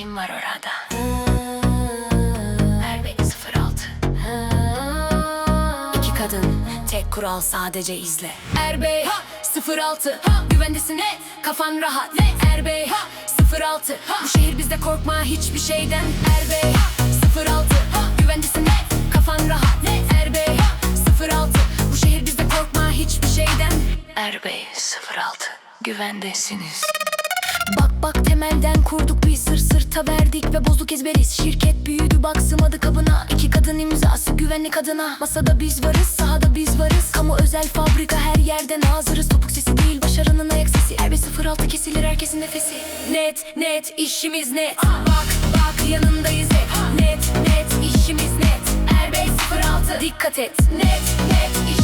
Kim var orada? Erbey 06 İki kadın tek kural sadece izle. Erbey 06 Güvendesin net kafan rahat. Erbey 06 Bu şehir bizde korkma hiçbir şeyden. Erbey 06 Güvendesin net kafan rahat. Erbey 06 Bu şehir bizde korkma hiçbir şeyden. Erbey 06 Güvendesiniz Bak bak temelden kurduk bir sır sırta verdik ve bozduk ezberiz. Şirket büyüdü bak sığmadı kabına. İki kadın imzası güvenlik adına. Masada biz varız sahada biz varız. Kamu özel fabrika her yerden hazırız. Topuk sesi değil başarının ayak sesi. Her bir 06 kesilir herkesin nefesi. Net net işimiz net. Bak bak yanındayız hep. Net net işimiz net. Erbey 06 Dikkat et. Net net işimiz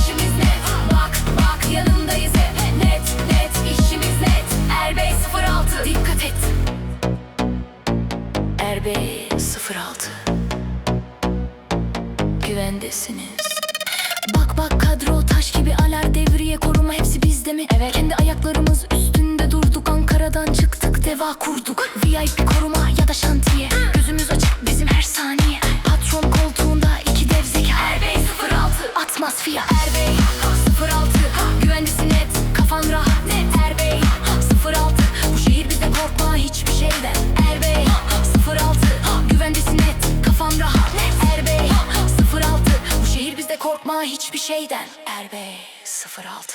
06 Güvendesiniz. Bak bak kadro taş gibi alar devriye koruma hepsi bizde mi? Evet. Kendi ayaklarımız üstünde durduk Ankara'dan çıktık deva kurduk. VIP koruma ya da şantiye. Gözümüz açık bizim her saniye. Patron koltuğunda iki dev zeka. Erbey 06 Atmaz fiyat Erbey 06 Güvendesin net. Kafan rahat net. Erbey 06 Bu şehir bizde korkma hiçbir şeyden. Erbey Korkma hiçbir şeyden. RB 06